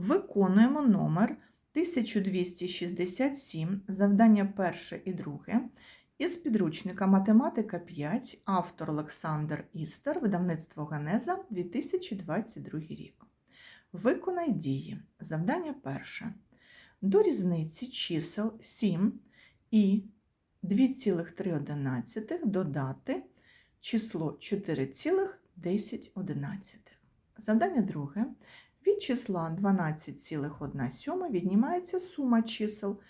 Виконуємо номер 1267, завдання перше і друге, із підручника Математика 5, автор Олександр Істер, видавництво Генеза, 2022 рік. Виконай дії. Завдання перше. До різниці чисел 7 і 2,3 додати число 4,10. Завдання друге. Від числа 12,1 віднімається сума чисел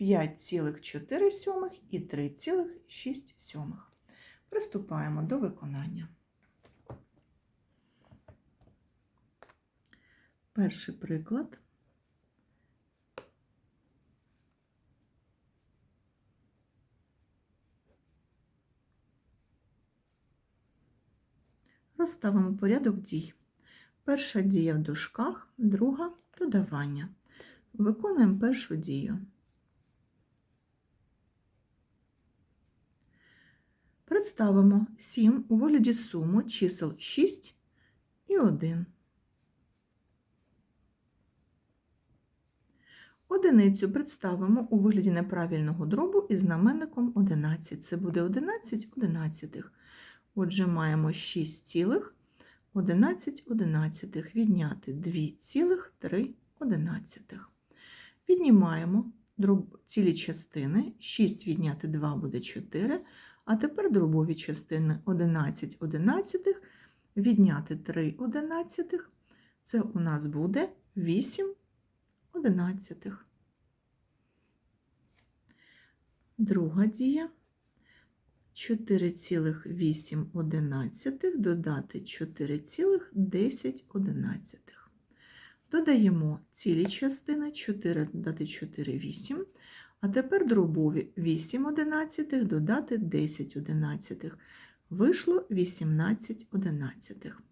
5,4 і 3,6. Приступаємо до виконання. Перший приклад. Розставимо порядок дій. Перша дія в дужках, друга додавання. Виконуємо першу дію. Представимо 7 у вигляді суму чисел 6 і 1. Одиницю представимо у вигляді неправильного дробу із знаменником 11. Це буде 11 одинадцятих. Отже, маємо 6 цілих 11 одинадцятих відняти 2,3 одинадцятих. Віднімаємо цілі частини, 6 відняти 2 буде 4, а тепер дробові частини 11 одинадцятих відняти 3 одинадцятих, це у нас буде 8 одинадцятих. Друга дія. 4,8 додати 4,10. Додаємо цілі частини 4 додати 4 8, а тепер дробові 8 одинадцятих додати 10 одинадцятих. Вийшло 18 одинадцятих.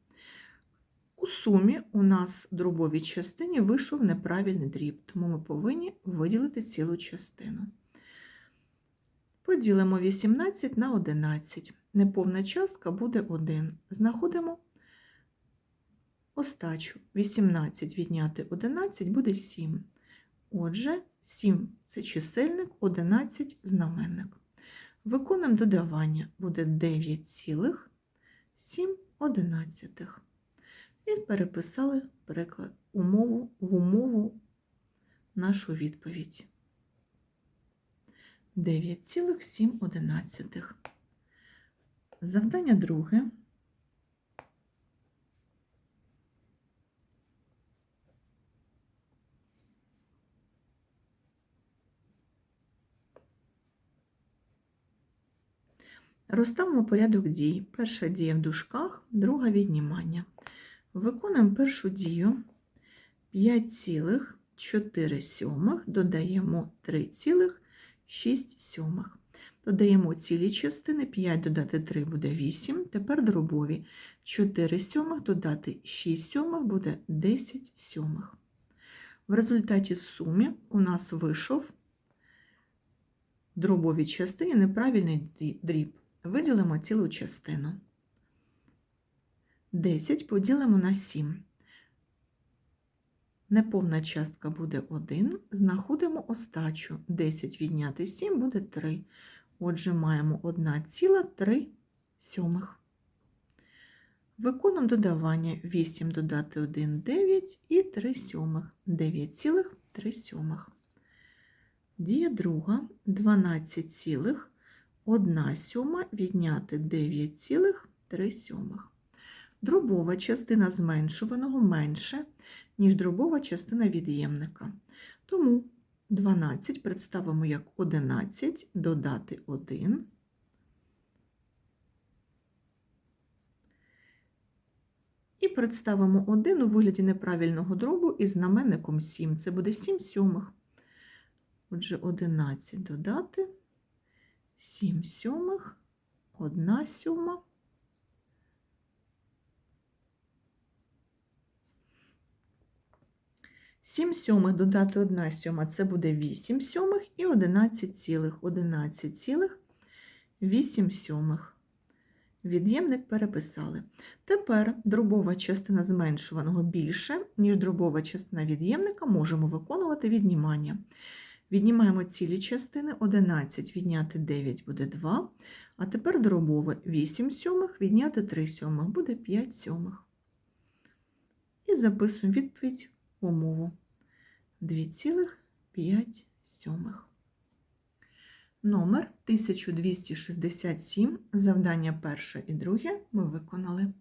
У сумі у нас дробовій частині вийшов неправильний дріб, тому ми повинні виділити цілу частину. Поділимо 18 на 11. Неповна частка буде 1. Знаходимо остачу. 18 відняти 11 буде 7. Отже, 7 це чисельник, 11 знаменник. Виконуємо додавання буде 9,7 одинадцятих. І переписали переклад умову в умову нашу відповідь. 9,7. Завдання друге. Розставимо порядок дій. Перша дія в дужках, друга віднімання. Виконуємо першу дію 5,4 додаємо 3, 6 сьомих. Додаємо цілі частини, 5 додати 3 буде 8, тепер дробові 4 сьомих додати 6 сьомих буде 10 сьомих. В результаті в сумі у нас вийшов в дробовій частині неправильний дріб. Виділимо цілу частину. 10 поділимо на 7. Неповна частка буде 1, знаходимо остачу. 10 відняти 7 буде 3. Отже, маємо 1,3 сьомих. Виконуємо додавання 8 додати 1 9 і 3 сьомих. 9,3 сьомих. Дія друга 12,1 сьома відняти 9,3 сьомих. Дробова частина зменшуваного менше, ніж дробова частина від'ємника. Тому 12 представимо як 11 додати 1. І представимо 1 у вигляді неправильного дробу із знаменником 7. Це буде 7 сьомих. Отже, 11 додати 7 сьомих, 1 сьома. Сім сьомих додати 1 сьома це буде 8 сьомих і 11 цілих. 11 цілих 8 сьомих. Від'ємник переписали. Тепер дробова частина зменшуваного більше, ніж дробова частина від'ємника, можемо виконувати віднімання. Віднімаємо цілі частини, 11 відняти 9 буде 2, а тепер дробове 8 сьомих відняти 3 сьомих буде 5 сьомих. І записуємо відповідь умову 2,5 сьомих. Номер 1267, завдання перше і друге ми виконали.